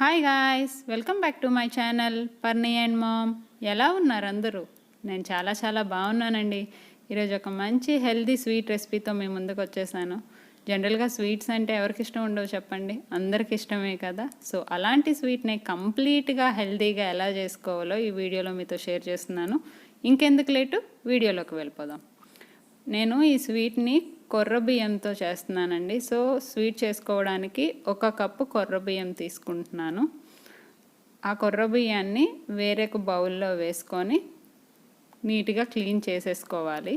Hi guys welcome back to my channel Parni and mom ఎలా ఉన్నారు అందరూ? నేను చాలా చాలా బాగున్నానండి. ఈరోజు ఒక మంచి హెల్దీ స్వీట్ రెసిపీతో మీ ముందుకు వచ్చేసాను. జనరల్గా స్వీట్స్ అంటే ఎవరికి ఇష్టం ఉండవు చెప్పండి. అందరికి ఇష్టమే కదా. సో అలాంటి స్వీట్ని కంప్లీట్గా హెల్దీగా ఎలా చేసుకోవాలో ఈ వీడియోలో మీతో షేర్ చేస్తున్నాను. ఇంకెందుకు లేటు? వీడియోలోకి వెళ్ళిపోదాం. నేను ఈ స్వీట్ని కొర్ర బియ్యంతో చేస్తున్నానండి. సో స్వీట్ చేసుకోవడానికి ఒక కప్పు కొర్ర బియ్యం తీసుకుంటున్నాను. ఆ కొర్ర బియ్యాన్ని వేరొక బౌల్లో వేసుకొని నీట్గా క్లీన్ చేసేసుకోవాలి.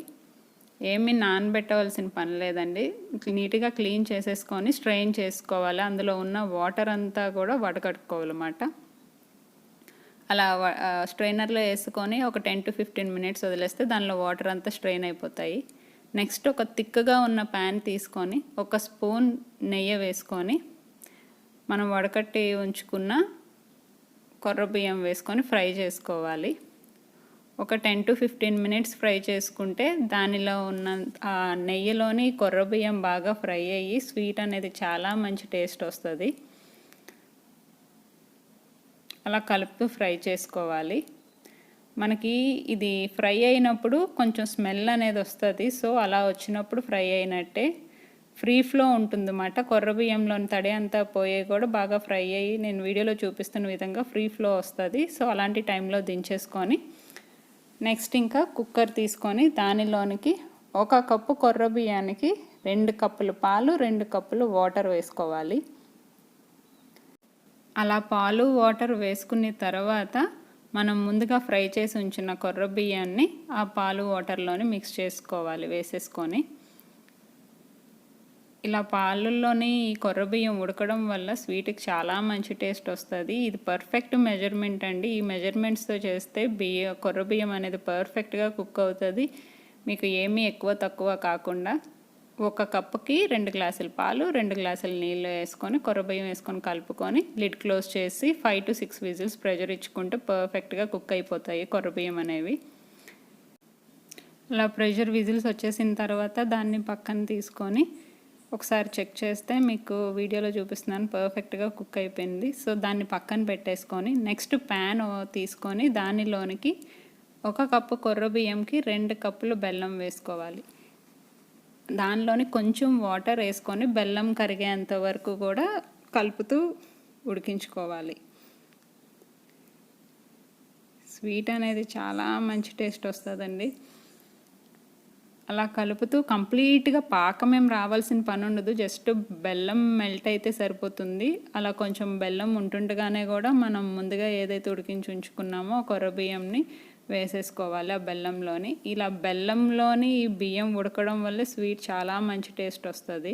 ఏమీ నానబెట్టవలసిన పని లేదండి. నీట్గా క్లీన్ చేసేసుకొని స్ట్రెయిన్ చేసుకోవాలి. అందులో ఉన్న వాటర్ అంతా కూడా వడకట్టుకోవాలన్నమాట. అలా స్ట్రైనర్లో వేసుకొని ఒక టెన్ టు ఫిఫ్టీన్ మినిట్స్ వదిలేస్తే దానిలో వాటర్ అంతా స్ట్రెయిన్ అయిపోతాయి. నెక్స్ట్ ఒక తిక్కగా ఉన్న ప్యాన్ తీసుకొని ఒక స్పూన్ నెయ్యి వేసుకొని మనం వడకట్టి ఉంచుకున్న కొర్ర బియ్యం వేసుకొని ఫ్రై చేసుకోవాలి. ఒక ten to fifteen minutes fry చేసుకుంటే దానిలో ఉన్న ఆ నెయ్యిలోని కొర్ర బియ్యం బాగా ఫ్రై అయ్యి స్వీట్ అనేది చాలా మంచి టేస్ట్ వస్తుంది. అలా కలుపుతూ ఫ్రై చేసుకోవాలి. మనకి ఇది ఫ్రై అయినప్పుడు కొంచెం స్మెల్ అనేది వస్తుంది. సో అలా వచ్చినప్పుడు ఫ్రై అయినట్టే. ఫ్రీ ఫ్లో ఉంటుందన్నమాట. కొర్ర బియ్యంలోని తడి అంతా పోయే కూడా బాగా ఫ్రై అయ్యి నేను వీడియోలో చూపిస్తున్న విధంగా ఫ్రీ ఫ్లో వస్తుంది. సో అలాంటి టైంలో దించేసుకొని నెక్స్ట్ ఇంకా కుక్కర్ తీసుకొని దానిలోనికి ఒక కప్పు కొర్ర బియ్యానికి రెండు కప్పులు పాలు రెండు కప్పులు వాటర్ వేసుకోవాలి. అలా పాలు వాటర్ వేసుకున్న తర్వాత మనం ముందుగా ఫ్రై చేసి ఉంచిన కొర్ర బియ్యాన్ని ఆ పాలు వాటర్లోని మిక్స్ చేసుకోవాలి వేసేసుకొని. ఇలా పాలల్లోని ఈ కొర్ర బియ్యం ఉడకడం వల్ల స్వీట్కి చాలా మంచి టేస్ట్ వస్తుంది. ఇది పర్ఫెక్ట్ మెజర్మెంట్ అండి. ఈ మెజర్మెంట్స్తో చేస్తే బియ్య కొర్ర బియ్యం అనేది పర్ఫెక్ట్గా కుక్ అవుతుంది. మీకు ఏమీ ఎక్కువ తక్కువ కాకుండా ఒక కప్పుకి రెండు గ్లాసుల పాలు రెండు గ్లాసుల నీళ్ళు వేసుకొని కొరబియ్యం వేసుకొని కలుపుకొని లిడ్ క్లోజ్ చేసి five to six whistles pressure ఇచ్చుకుంటే పర్ఫెక్ట్గా కుక్ అయిపోతాయి కొర్రబియ్యం అనేవి. అలా ప్రెషర్ విజిల్స్ వచ్చేసిన తర్వాత దాన్ని పక్కన తీసుకొని ఒకసారి చెక్ చేస్తే మీకు వీడియోలో చూపిస్తున్నాను పర్ఫెక్ట్గా కుక్ అయిపోయింది. సో దాన్ని పక్కన పెట్టేసుకొని నెక్స్ట్ ప్యాన్ తీసుకొని దానిలోనికి ఒక కప్పు కొర్ర బియ్యంకి రెండు కప్పులు బెల్లం వేసుకోవాలి. దానిలోని కొంచెం వాటర్ వేసుకొని బెల్లం కరిగేంత వరకు కూడా కలుపుతూ ఉడికించుకోవాలి. స్వీట్ అనేది చాలా మంచి టేస్ట్ వస్తుందండి. అలా కలుపుతూ కంప్లీట్గా పాకం ఏం రావాల్సిన పని ఉండదు. జస్ట్ బెల్లం మెల్ట్ అయితే సరిపోతుంది. అలా కొంచెం బెల్లం ఉంటుండగానే కూడా మనం ముందుగా ఏదైతే ఉడికించి ఉంచుకున్నామో కొర్ర బియ్యంని వేసేసుకోవాలి ఆ బెల్లంలోని. ఇలా బెల్లంలోని ఈ బియ్యం ఉడకడం వల్ల స్వీట్ చాలా మంచి టేస్ట్ వస్తుంది.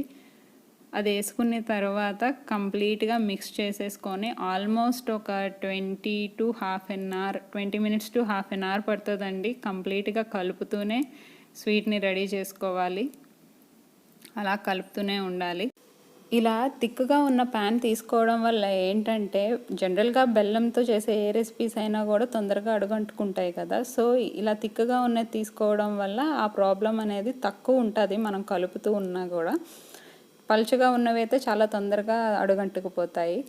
అది వేసుకున్న తర్వాత కంప్లీట్గా మిక్స్ చేసేసుకొని ఆల్మోస్ట్ ఒక twenty to half an hour twenty minutes to half an hour పడుతుందండి. కంప్లీట్గా కలుపుతూనే స్వీట్ని రెడీ చేసుకోవాలి. అలా కలుపుతూనే ఉండాలి. ఇలా తిక్కుగా ఉన్న ప్యాన్ తీసుకోవడం వల్ల ఏంటంటే జనరల్గా బెల్లంతో చేసే ఏ రెసిపీస్ అయినా కూడా తొందరగా అడుగంటుకుంటాయి కదా. సో ఇలా తిక్కుగా ఉన్నది తీసుకోవడం వల్ల ఆ ప్రాబ్లం అనేది తక్కువ ఉంటుంది మనం కలుపుతూ ఉన్నా కూడా. పలుచగా ఉన్నవి అయితే చాలా తొందరగా అడుగంటుకుపోతాయి.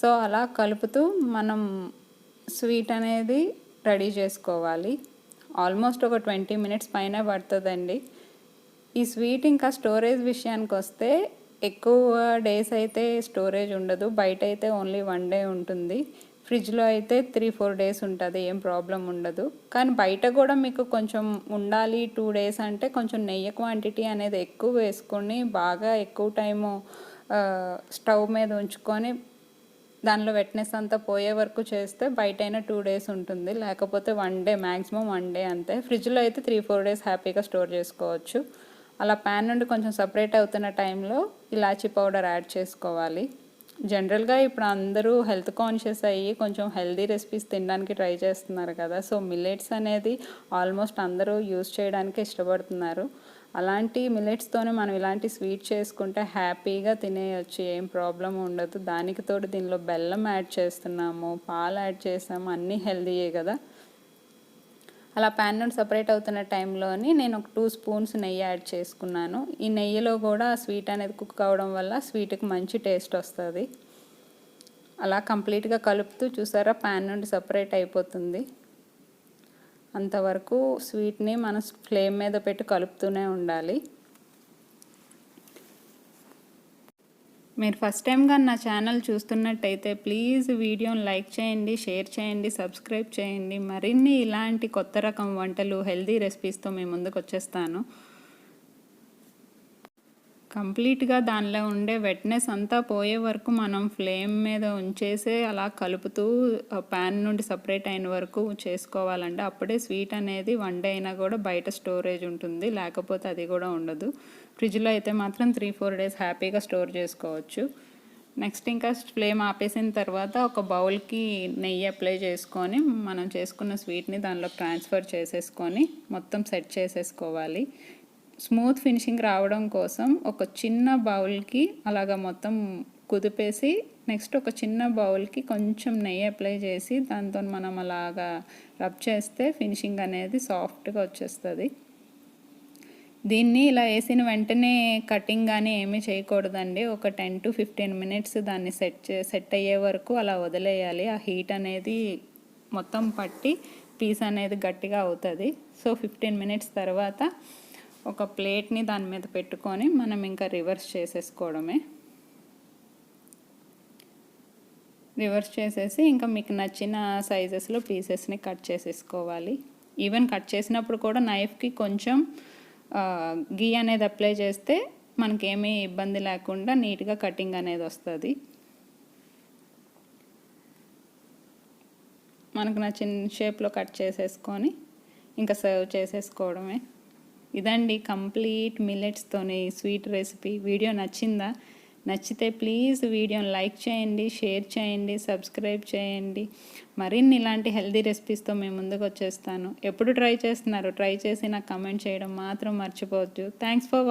సో అలా కలుపుతూ మనం స్వీట్ అనేది రెడీ చేసుకోవాలి. ఆల్మోస్ట్ ఒక ట్వంటీ మినిట్స్ పైన పడుతుందండి. ఈ స్వీట్ ఇంకా స్టోరేజ్ విషయానికి వస్తే ఎక్కువ డేస్ అయితే స్టోరేజ్ ఉండదు. బయట అయితే ఓన్లీ వన్ డే ఉంటుంది. ఫ్రిడ్జ్లో అయితే త్రీ ఫోర్ డేస్ ఉంటుంది. ఏం ప్రాబ్లం ఉండదు. కానీ బయట కూడా మీకు కొంచెం ఉండాలి టూ డేస్ అంటే కొంచెం నెయ్యి క్వాంటిటీ అనేది ఎక్కువ వేసుకొని బాగా ఎక్కువ టైము స్టవ్ మీద ఉంచుకొని దానిలో వెట్నెస్ అంతా పోయే వరకు చేస్తే బయట అయినా టూ డేస్ ఉంటుంది. లేకపోతే one day maximum one day అంతే. ఫ్రిడ్జ్లో అయితే త్రీ ఫోర్ డేస్ హ్యాపీగా స్టోర్ చేసుకోవచ్చు. అలా ప్యాన్ నుండి కొంచెం సపరేట్ అవుతున్న టైంలో ఇలాచీ పౌడర్ యాడ్ చేసుకోవాలి. జనరల్గా ఇప్పుడు అందరూ హెల్త్ కాన్షియస్ అయ్యి కొంచెం హెల్దీ రెసిపీస్ తినడానికి ట్రై చేస్తున్నారు కదా. సో మిల్లెట్స్ అనేది ఆల్మోస్ట్ అందరూ యూస్ చేయడానికి ఇష్టపడుతున్నారు. అలాంటి మిల్లెట్స్తోనే మనం ఇలాంటి స్వీట్ చేసుకుంటే హ్యాపీగా తినేయచ్చు ఏం ప్రాబ్లం ఉండదు. దానికి తోడు దీనిలో బెల్లం యాడ్ చేస్తున్నాము పాలు యాడ్ చేసాము అన్నీ హెల్దీయే కదా. అలా ప్యాన్ నుండి సపరేట్ అవుతున్న టైంలోని నేను ఒక టూ స్పూన్స్ నెయ్యి యాడ్ చేసుకున్నాను. ఈ నెయ్యిలో కూడా స్వీట్ అనేది కుక్ అవడం వల్ల స్వీట్కి మంచి టేస్ట్ వస్తుంది. అలా కంప్లీట్గా కలుపుతూ చూసారా ప్యాన్ నుండి సపరేట్ అయిపోతుంది. అంతవరకు స్వీట్ని మనం ఫ్లేమ్ మీద పెట్టి కలుపుతూనే ఉండాలి. మీరు ఫస్ట్ టైం కానీ నా ఛానల్ చూస్తున్నట్టయితే ప్లీజ్ వీడియోని లైక్ చేయండి షేర్ చేయండి సబ్స్క్రైబ్ చేయండి. మరిన్ని ఇలాంటి కొత్త రకం వంటలు హెల్దీ రెసిపీస్తో మేము ముందుకు వచ్చేస్తాను కంప్లీట్గా దానిలో ఉండే వెట్నెస్ అంతా పోయే వరకు మనం ఫ్లేమ్ మీద ఉంచేసి అలా కలుపుతూ ప్యాన్ నుండి సపరేట్ అయిన వరకు చేసుకోవాలంటే అప్పుడే స్వీట్ అనేది వన్ డే అయినా కూడా బయట స్టోరేజ్ ఉంటుంది. లేకపోతే అది కూడా ఉండదు. ఫ్రిడ్జ్లో అయితే మాత్రం త్రీ ఫోర్ డేస్ హ్యాపీగా స్టోర్ చేసుకోవచ్చు. నెక్స్ట్ ఇంకా ఫ్లేమ్ ఆపేసిన తర్వాత ఒక బౌల్కి నెయ్యి అప్లై చేసుకొని మనం చేసుకున్న స్వీట్ని దానిలో ట్రాన్స్ఫర్ చేసేసుకొని మొత్తం సెట్ చేసేసుకోవాలి. స్మూత్ ఫినిషింగ్ రావడం కోసం ఒక చిన్న బౌల్కి అలాగ మొత్తం కుదిపేసి నెక్స్ట్ ఒక చిన్న బౌల్కి కొంచెం నెయ్యి అప్లై చేసి దాంతో మనం అలాగా రబ్ చేస్తే ఫినిషింగ్ అనేది సాఫ్ట్గా వచ్చేస్తుంది. దీన్ని ఇలా వేసిన వెంటనే కటింగ్ కానీ ఏమీ చేయకూడదండి. ఒక టెన్ టు ఫిఫ్టీన్ మినిట్స్ దాన్ని సెట్ చే సెట్ అయ్యే వరకు అలా వదిలేయాలి. ఆ హీట్ అనేది మొత్తం పట్టి పీస్ అనేది గట్టిగా అవుతుంది. సో ఫిఫ్టీన్ మినిట్స్ తర్వాత ఒక ప్లేట్ని దాని మీద పెట్టుకొని మనం ఇంకా రివర్స్ చేసేసుకోవడమే. రివర్స్ చేసేసి ఇంకా మీకు నచ్చిన సైజెస్లో పీసెస్ని కట్ చేసేసుకోవాలి. ఈవెన్ కట్ చేసినప్పుడు కూడా నైఫ్కి కొంచెం గీ అనేది అప్లై చేస్తే మనకేమీ ఇబ్బంది లేకుండా నీట్గా కటింగ్ అనేది వస్తుంది. మనకు నచ్చిన షేప్లో కట్ చేసేసుకొని ఇంకా సర్వ్ చేసేసుకోవడమే. ఇదండి కంప్లీట్ మిల్లెట్స్తోని స్వీట్ రెసిపీ. వీడియో నచ్చిందా? నచ్చితే ప్లీజ్ వీడియోని లైక్ చేయండి షేర్ చేయండి సబ్స్క్రైబ్ చేయండి. మరిన్ని ఇలాంటి హెల్దీ రెసిపీస్తో మేము ముందుకు వచ్చేస్తాను ఎప్పుడు ట్రై చేస్తున్నారు ట్రై చేసి నాకు కమెంట్ చేయడం మాత్రం మర్చిపోవద్దు. Thanks for